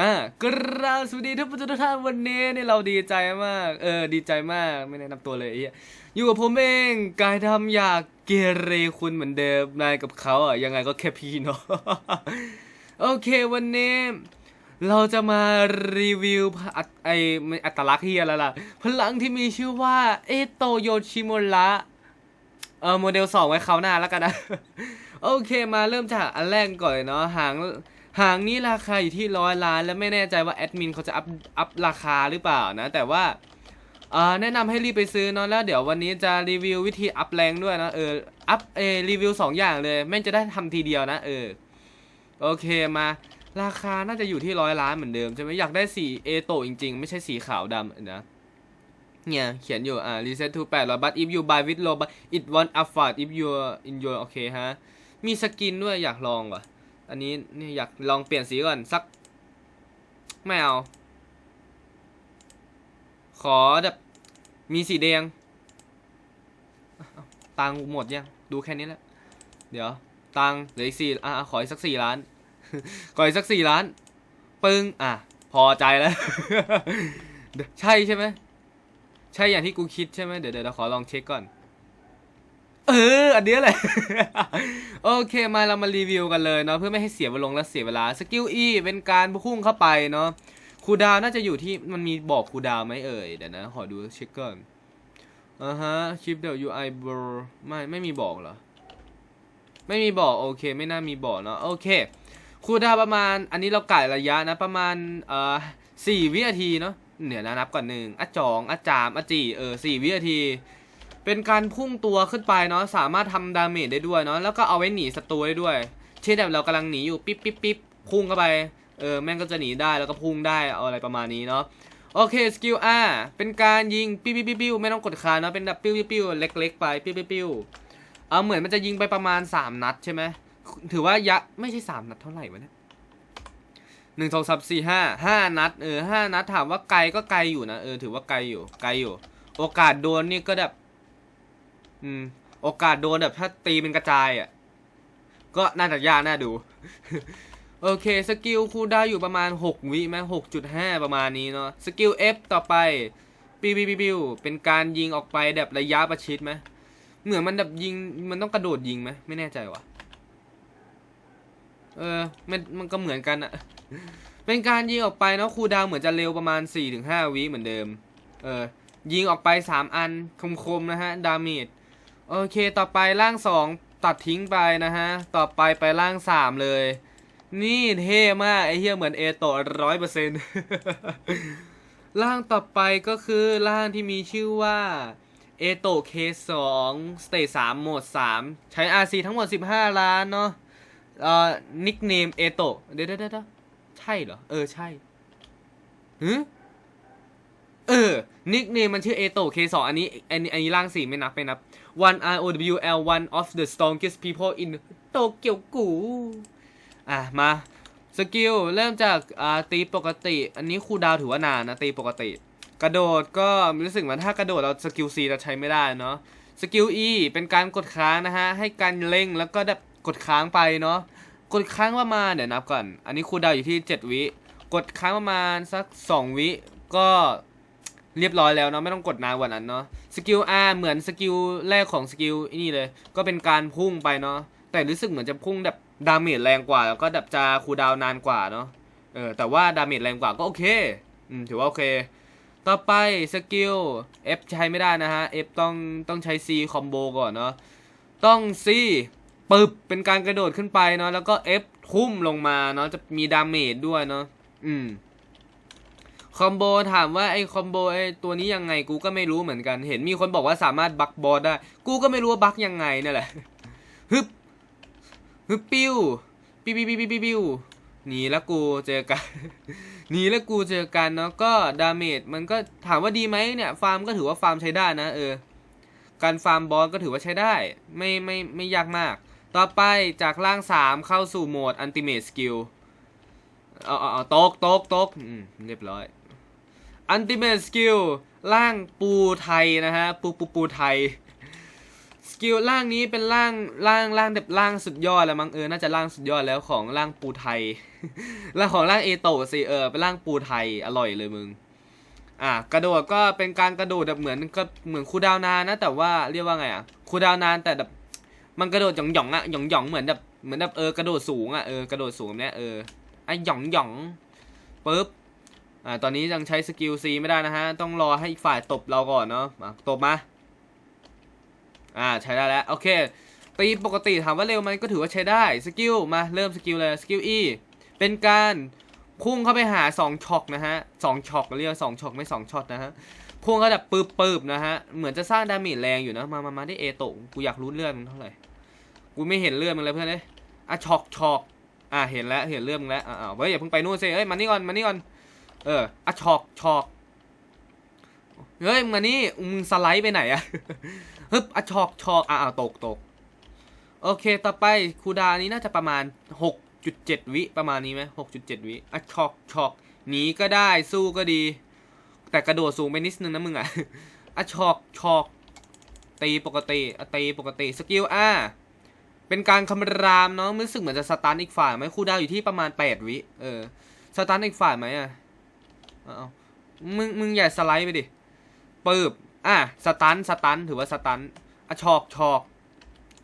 อ่ากราบสวัสดีทุกผู้ชมทุกท่านวันนี้เนี่ยเราดีใจมาก เออ ดีใจมากไม่แนะนำตัวเลยไอ้เหี้ยอยู่กับผมเองกายทำอยากเกเรคุณเหมือนเดิมนายกับเขาอะยังไงก็แค่พี่เนาะ โอเควันนี้ เราจะมารีวิวอัตไอไม่อัตลักษณ์เฮียแล้วล่ะ พลังที่มีชื่อว่าเอโตโยชิโมระเออโมเดลสองไว้เขาวหน้าแล้วกันนะ โอเคมาเริ่มจากอันแรกก่อนเลยเนาะหาง หางนี้ราคาอยู่ที่ร้อยล้าน แล้วไม่แน่ใจว่าแอดมินเขาจะอัพอัพราคาหรือเปล่านะ แต่ว่าแนะนำให้รีบไปซื้อเนาะแล้วเดี๋ยววันนี้จะรีวิววิธีอัพแรงด้วยนะเอออัพเอรีวิวสองอย่างเลยแม่งจะได้ทำทีเดียวนะเออโอเคมาราคาน่าจะอยู่ที่ร้อยล้านเหมือนเดิมใช่ไหมอยากได้สีเอโตจริง ๆ ไม่ใช่สีขาวดำนะเนี่ยเขียนอยู่อ่า reset to 800 but if you buy with low but it won't afford if you in your โอเคฮะมีสกินด้วยอยากลองว่ะ อันนี้นี่อยากลองเปลี่ยนสีก่อนสัก ไม่เอา ขอแบบมีสีแดงตังหมดยัง ดูแค่นี้แหละ เดี๋ยว ตังเหลืออีกสี่อะขออีกสักสี่ล้าน ขออีกสักสี่ล้าน ปึ้ง อะ พอใจแล้ว ใช่ใช่ไหม ใช่อย่างที่กูคิดใช่ไหมเดี๋ยวเดี๋ยวเราขอลองเช็คก่อน เออ อันเนี้ยแหละ โอเค มาเรามารีวิวกันเลยเนาะเพื่อไม่ให้เสียเวลาและเสียเวลา สกิล E เป็นการพุ่งเข้าไปเนาะ คูดาวน่าจะอยู่ที่มันมีบอกคูดาวไหมเอ่ย เดี๋ยวนะ ขอดูเช็คก่อนอ่าฮะชิปเด UI blur ไม่ ไม่มีบอกเหรอ ไม่มีบอก โอเค ไม่น่ามีบอกเนาะ โอเค คูดาวประมาณ อันนี้เรากะระยะนะ ประมาณ เอ่อสี่วินาทีเนาะเดี๋ยวนะนับก่อนหนึ่งอะจองอะจามอะจีเออสี่วินาที เป็นการพุ่งตัวขึ้นไปเนาะสามารถทำดาเมจได้ด้วยเนาะแล้วก็เอาไว้หนีศัตรูได้ด้วย เช่นแบบเรากำลังหนีอยู่ปิ๊บปิ๊บปิ๊บพุ่งเข้าไปเออแม่งก็จะหนีได้แล้วก็พุ่งได้เอาอะไรประมาณนี้เนาะโอเคสกิล R เป็นการยิงปิ้วปิ้วปิ้วปิ้วไม่ต้องกดคางเนาะเป็นแบบปิ้วปิ้วปิ้วเล็ก ๆ ไปปิ้วปิ้วปิ้วเอาเหมือนมันจะยิงไปประมาณ 3 นัดใช่ไหมถือว่ายะไม่ใช่ 3 นัดเท่าไหร่วะเนี่ยหนึ่งสองสามสี่ห้าห้านัดเออห้านัดถามว่าไกลก็ไกลอยู่นะเออถือว่าไกลอยู่ไกลอยู่ โอกาสโดนนี่ก็แบบ อืม โอกาสโดนแบบถ้าตีเป็นกระจายอะ ก็น่าจะยากน่าดู โอเค สกิลคูลดาวอยู่ประมาณ 6 วิไหม6.5ประมาณนี้เนาะ สกิล F ต่อไปปิวปิวปิวเป็นการยิงออกไปแบบระยะประชิดไหมเหมือนมันแบบยิงมันต้องกระโดดยิงไหมไม่แน่ใจว่ะ เออมันมันก็เหมือนกันอะเป็นการยิงออกไปเนาะคูดาวเหมือนจะเร็วประมาณ 4-5วิเหมือนเดิม เออยิงออกไป 3 อันคมๆนะฮะ ดาเมจ โอเคต่อไปร่าง2ตัดทิ้งไปนะฮะ ต่อไปไปร่าง3เลย นี่เท่มาก ไอเฮียเหมือนเอโตร้อยเปอร์เซ็นต์ร่างต่อไปก็คือร่างที่มีชื่อว่าเอโตเคสองสเตจสามโหมดสามใช้ RC ทั้งหมด 15 ล้านเนาะเอ่อนิกเนมเอโตเดี๋ยวเดี๋ยวเดี๋ยวใช่เหรอ เออ ใช่ฮึ เออ นิกเนมมันชื่อเอโตเคสองอันนี้อันนี้อันนี้ร่างสี่ไม่นับไม่นับ one R O W L one of the strongest people in โตเกียวกู อะ มา สกิล เริ่มจากอ่าตีปกติ อันนี้คูดาวถือว่านานนะ ตีปกติ กระโดดก็รู้สึกว่าถ้ากระโดดเราสกิล C เราใช้ไม่ได้เนาะ สกิล E เป็นการกดค้างนะฮะ ให้การเล็งแล้วก็แบบกดค้างไปเนาะ กดค้างประมาณเดี๋ยวนับก่อน อันนี้คูดาวอยู่ที่ 7 วิ กดค้างประมาณสัก 2 วิ ก็ เรียบร้อยแล้วเนาะไม่ต้องกดนานกว่านั้นเนาะสกิล R เหมือนสกิลแรกของสกิลนี่เลย ก็เป็นการพุ่งไปเนาะแต่รู้สึกเหมือนจะพุ่งแบบดาเมจแรงกว่า แล้วก็แบบจะคูดาวน์นานกว่าเนาะเออแต่ว่าดาเมจแรงกว่าก็โอเคอืมถือว่าโอเค ต่อไปสกิล F ใช้ไม่ได้นะฮะ F ต้องต้องใช้ C คอมโบก่อนเนาะต้อง C ปึบเป็นการกระโดดขึ้นไปเนาะแล้วก็ F ทุ่มลงมาเนาะจะมีดาเมจด้วยเนาะอืม คอมโบถามว่าไอ้คอมโบไอ้ตัวนี้ยังไงกูก็ไม่รู้เหมือนกัน เห็นมีคนบอกว่าสามารถบักบอสได้ กูก็ไม่รู้ว่าบักยังไงนี่ยแหละฮึบฮึบปิ้วปิ้วปิ้วปิ้วปิ้วปิ้ววหนีแล้วกูเจอกันหนีแล้วกูเจอกันเนาะก็ดาเมจมันก็ถามว่าดีไหมเนี่ยฟาร์มก็ถือว่าฟาร์มใช้ได้นะเออการฟาร์มบอสก็ถือว่าใช้ได้ ไม่ไม่ไม่ยากมาก ต่อไปจากร่าง 3 เข้าสู่โหมดอันติเม e สกิลเอาเอาเอาตกตกตกอืมเรียบร้อย อันติเม e สกิลร่างปูไทยนะฮะ ปูปูปูไทย สกิลล่างนี้เป็นล่างล่างล่างแบบล่างสุดยอดแล้วมั้งเออ น่าจะล่างสุดยอดแล้วของล่างปูไทยล่างของล่างเอโตะสิเออ เป็นล่างปูไทยอร่อยเลยมึง อะกระโดดก็เป็นการกระโดดแบบเหมือนก็เหมือนคูดาวนานนะ แต่ว่าเรียกว่าไงอะคูดาวนานแต่แบบมันกระโดดหย่องหย่องอะหย่องหย่องเหมือนแบบเหมือนแบบเออกระโดดสูงอะเออกระโดดสูงเนี้ยเออไอหย่องหย่องปุ๊บ อ่าตอนนี้ยังใช้สกิลซีไม่ได้นะฮะ ต้องรอให้อีกฝ่ายตบเราก่อนเนาะมาตบมา อ่าใช้ได้แล้ว โอเค ตีปกติถามว่าเร็วไหมก็ถือว่าใช้ได้ สกิลมาเริ่มสกิลเลยสกิล E เป็นการพุ่งเข้าไปหา2ช็อคนะฮะสองช็อคเรียกสองช็อคไม่สองช็อตนะฮะพุ่งเข้าแบบปืบปืบๆนะฮะ เหมือนจะสร้างดาเมจแรงอยู่นะ มามามาได้เอโตะกูอยากรู้เลือดมันเท่าไหร่ กูไม่เห็นเลือดมันเลยเพื่อนเลยอะช็อคช็อคอะเห็นแล้วเห็นเลือดมึงแล้วอ่าเฮ้ยอย่าเพิ่งไปนู่นสิเอ้ยมานี่ก่อนมานี่ก่อน เอออะช็อคช็อคเฮ้ยมานี่มึงสไลด์ไปไหนอะฮึบอะชอกชอกอะอะตกตกโอเค ต่อไปคูดาวนี้น่าจะประมาณ 6.7 วิประมาณนี้ไหม6.7วิอะชอกชอกหนีก็ได้สู้ก็ดี แต่กระโดดสูงไปนิดนึงนะมึงอะอะชอกชอกตีปกติอะตีปกติสกิลอะเป็นการคำรามเนาะรู้สึกเหมือนจะสตันอีกฝ่ายไหมคูดาวอยู่ที่ประมาณ 8 วิเออสตันอีกฝ่ายไหมอะ เอามึงมึงอย่าสไลด์ไปดิปืบอะสตันสตันถือว่าสตันอะชอกชอก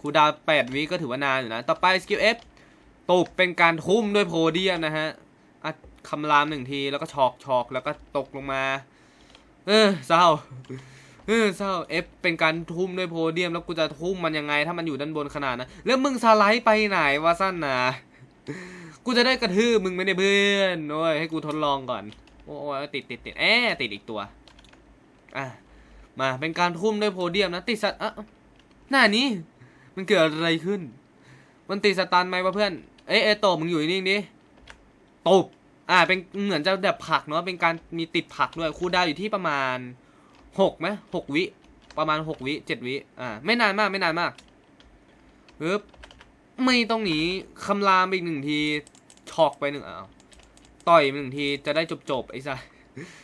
คูดาวแปดวิก็ถือว่านานอยู่นะ ต่อไปสกิลเอฟตบเป็นการทุ่มด้วยโพเดียมนะฮะอะคำรามหนึ่งทีแล้วก็ชอกชอกแล้วก็ตกลงมา เออเศร้าเออเศร้าเอฟเป็นการทุ่มด้วยโพเดียม แล้วกูจะทุ่มมันยังไง ถ้ามันอยู่ด้านบนขนาดนะแล้วมึงสไลด์ไปไหนวะสั้นนะกูจะได้กระทืบมึงไม่ได้เพื่อนโอ้ยให้กูทดลองก่อน โอ้ยติดติดติดแอะติดอีกตัว อะ มาเป็นการทุ่มด้วยโพเดียมนะ ติดสัตว์อะหน้านี้ มันเกิดอะไรขึ้น มันติดสตันไหมวะเพื่อน เอ้ยเอโตมึงอยู่นิ่งดิตบอ่า เป็นเหมือนจะแบบผักเนาะ เป็นการมีติดผักด้วย คูดาวอยู่ที่ประมาณหกไหมหกวิ ประมาณหกวิเจ็ดวิ อ่า ไม่นานมาก ไม่นานมากปึ๊บไม่ต้องหนี คำรามอีกหนึ่งทีช็อกไปหนึ่งอ้าว ต่อยไปหนึ่งทีจะได้จบจบไอ้สัส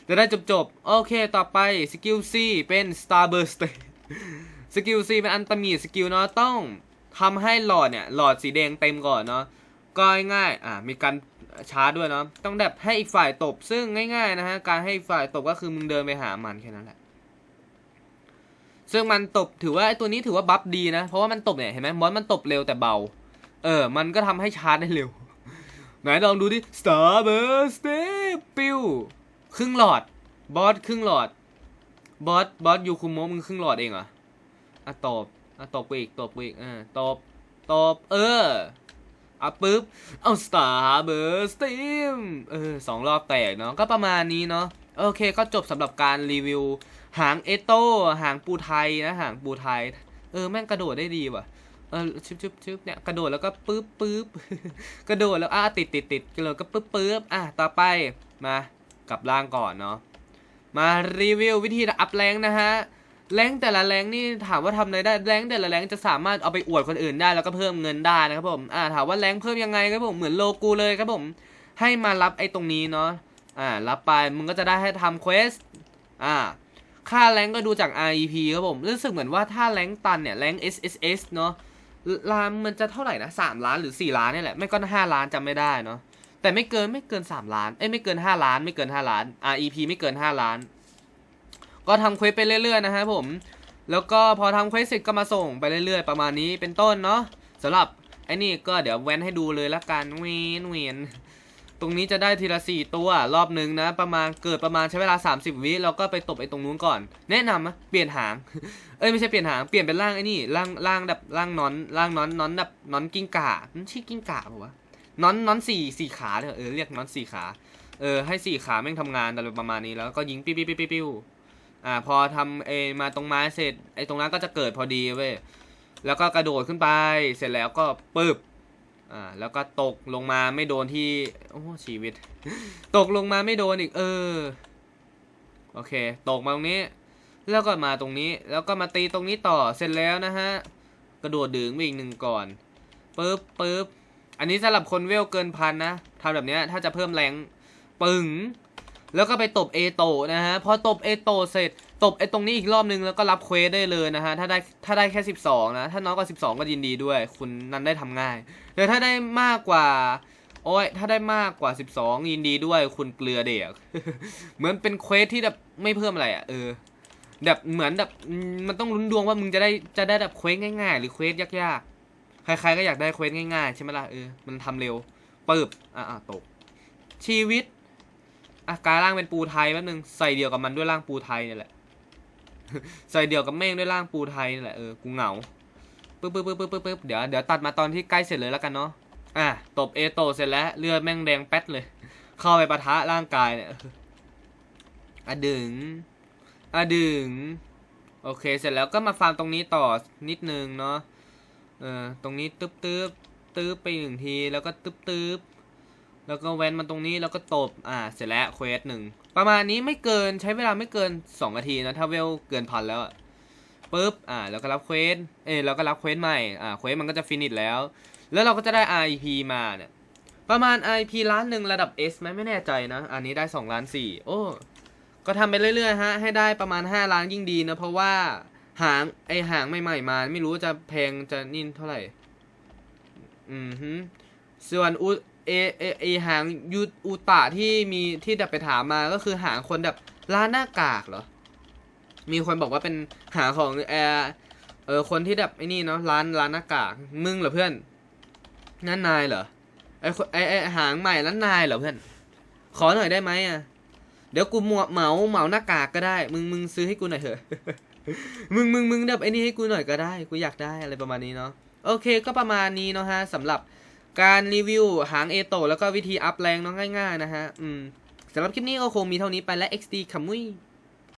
จะได้จบจบโอเคต่อไปสกิล C เป็น Starburst สกิล C เป็นอันตมีสกิลเนาะต้องทำให้หลอดเนี่ยหลอดสีแดงเต็มก่อนเนาะก็ง่ายๆอ่ามีการชาร์จด้วยเนาะต้องแบบให้อีกฝ่ายตบ ซึ่งง่ายๆนะฮะการให้อีกฝ่ายตบก็คือมึงเดินไปหามันแค่นั้นแหละซึ่งมันตบถือว่าไอตัวนี้ถือว่าบัฟดีนะ เพราะว่ามันตบเนี่ยเห็นไหมมอสมันตบเร็วแต่เบา เออ มันก็ทำให้ชาร์จได้เร็ว ไหนลองดูดิ Starburst ปิ้วครึ่งหลอด บอสครึ่งหลอด บอส บอสยูคุโมะมึงครึ่งหลอดเองเหรอ อะตอบอะตอบกูอีกตอบกูอีกอ่าตอบตอบเอออะปึ๊บ เอาสตาร์เบอร์สตีมเออสองรอบแตกเนาะ ก็ประมาณนี้เนาะ โอเค ก็จบสำหรับการรีวิว หางเอโต้หางปูไทยนะ หางปูไทย เออ แม่งกระโดดได้ดีว่ะ เออชึบชึบชึบเนี่ยกระโดดแล้วก็ปึ๊บปึ๊บกระโดดแล้วอะติดติดติดกระโดดก็ปึ๊บปึ๊บอะต่อไปมากลับล่างก่อนเนาะมารีวิววิธีอัพแรงนะฮะแรงแต่ละแรงนี่ถามว่าทำอะไรได้แรงแต่ละแรงจะสามารถเอาไปอวดคนอื่นได้แล้วก็เพิ่มเงินได้นะครับผมอ่าถามว่าแรงเพิ่มยังไงครับผมเหมือนโลกูเลยครับผมให้มารับไอ้ตรงนี้เนาะอ่ารับไปมึงก็จะได้ให้ทำเควสอ่าค่าแรงก็ดูจาก REP ครับผมรู้สึกเหมือนว่าถ้าแรงตันเนี่ยแรง SSS เนาะ ล้านมันจะเท่าไหร่นะสามล้านหรือสี่ล้านนี่แหละ ไม่ก็ห้าล้านจำไม่ได้เนาะแต่ไม่เกินไม่เกินสามล้านเอ้ยไม่เกินห้าล้าน ไม่เกินห้าล้าน REP ไม่เกินห้าล้าน ก็ทำเควสไปเรื่อยๆนะฮะผมแล้วก็พอทำเควสเสร็จก็มาส่งไปเรื่อยๆ ประมาณนี้เป็นต้นเนาะสำหรับไอ้นี่ก็เดี๋ยวแว้นให้ดูเลยละกันเวนเวน ตรงนี้จะได้ทีละสี่ตัวรอบหนึ่งนะ ประมาณเกิดประมาณใช้เวลา 30 วิเราก็ไปตบไอ้ตรงนู้นก่อน แนะนำนะเปลี่ยนหาง เอ้ยไม่ใช่เปลี่ยนหางเปลี่ยนเป็นร่างไอ้นี่ร่างร่างแบบร่างนอนร่างนอนนอนแบบนอนกิ้งก่าชื่อกิ้งก่าปะวะนอนนอนสี่สี่ขาเนี่ยเออเรียกนอนสี่ขาเออให้สี่ขาแม่งทำงานอะไรประมาณนี้แล้วก็ยิงปิ้วปิ้วปิ้วปิ้วอ่าพอทำเอมาตรงไม้เสร็จไอ้ตรงนั้นก็จะเกิดพอดีเว้ยแล้วก็กระโดดขึ้นไปเสร็จแล้วก็ปึ๊บ อ่าแล้วก็ตกลงมาไม่โดนที่โอ้ชีวิต ตกลงมาไม่โดนอีก เออ โอเค ตกมาตรงนี้ แล้วก็มาตรงนี้ แล้วก็มาตีตรงนี้ต่อเสร็จแล้วนะฮะ กระโดดดึงไปอีกหนึ่งก่อนปึ๊บปึ๊บอันนี้สำหรับคนเวลเกินพันนะทำแบบเนี้ยถ้าจะเพิ่มแรงปึงแล้วก็ไปตบเอโตนะฮะ พอตบเอโตเสร็จ ตบไอตรงนี้อีกรอบนึงแล้วก็รับเควสได้เลยนะฮะถ้าได้ถ้าได้แค่ 12 นะ ถ้าน้อยกว่า 12 ก็ยินดีด้วย คุณนั้นได้ทำง่ายแต่ถ้าได้มากกว่าโอ้ยถ้าได้มากกว่า 12 ยินดีด้วยคุณเกลือเด็กเหมือนเป็นเควสที่แบบไม่เพิ่มอะไรอะเออแบบเหมือนแบบมันต้องลุ้นดวงว่ามึงจะได้จะได้แบบเควสง่ายๆ หรือเควสยากๆ ใครๆก็อยากได้เควสง่ายๆใช่ไหมล่ะเออมันทำเร็วปึ๊บอะอะตก ชีวิตอะกลายร่างเป็นปูไทยแป๊บนึงใส่เดียวกับมันด้วยร่างปูไทยเนี่ยแหละ ใส่เดียวกับเมฆด้วยร่างปูไทยนี่แหละเออกูเหงาปึ๊บปึ๊บปึ๊บปึ๊บปึ๊บปึ๊บเดี๋ยวเดี๋ยวตัดมาตอนที่ใกล้เสร็จเลยแล้วกันเนาะอะตบเอโตเสร็จแล้วเลือดแม่งแดงแป๊ดเลย เข้าไปปะทะร่างกายเนี่ยอะดึงอะดึงโอเคเสร็จแล้วก็มาฟาร์มตรงนี้ต่อนิดนึงเนาะเออตรงนี้ตึ๊บตึ๊บตึ๊บไปหนึ่งทีแล้วก็ตึ๊บตึ๊บ แล้วก็แว้นมาตรงนี้แล้วก็ตบ อ่า เสร็จแล้วเควสหนึ่ง ประมาณนี้ไม่เกินใช้เวลาไม่เกินสองนาทีนะ ถ้าเวลเกินพันแล้วปุ๊บ อ่า แล้วก็รับเควส เอยแล้วก็รับเควสใหม่ อ่า เควสมันก็จะฟินิชแล้ว แล้วเราก็จะได้ IP มาเนี่ย ประมาณ IP ล้านหนึ่งระดับ S ไหมไม่แน่ใจนะ อันนี้ได้2ล้าน4โอ้ ก็ทำไปเรื่อยๆฮะ ให้ได้ประมาณ 5 ล้านยิ่งดีนะ เพราะว่าหางไอหางใหม่ๆมา ไม่รู้จะแพงจะนิ่เท่าไหร่ อืมฮึส่วนอุ เอเอเอหางยูอุตะที่มีที่ดับไปถามมาก็คือหางคนแบบร้านหน้ากากเหรอ มีคนบอกว่าเป็นหางของแอร์เออคนที่แบบไอ้นี่เนาะร้านร้านหน้ากากมึงเหรอเพื่อนนั่นนายเหรอไอไอไอหางใหม่นั้นนายเหรอเพื่อน ขอหน่อยได้ไหมอะเดี๋ยวกูหมวเหมาเหมาหน้ากากก็ได้ มึงมึงซื้อให้กูหน่อยเถอะมึงมึงมึงแบบไอ้นี่ให้กูหน่อยก็ได้ กูอยากได้อะไรประมาณนี้เนาะโอเคก็ประมาณนี้เนาะฮะสำหรับ การรีวิวหางเอโตแล้วก็วิธีอัพแรงน้อง่ายๆนะฮะ อืมสำหรับคลิปนี้ก็คงมีเท่านี้ไปและ XD ขมุย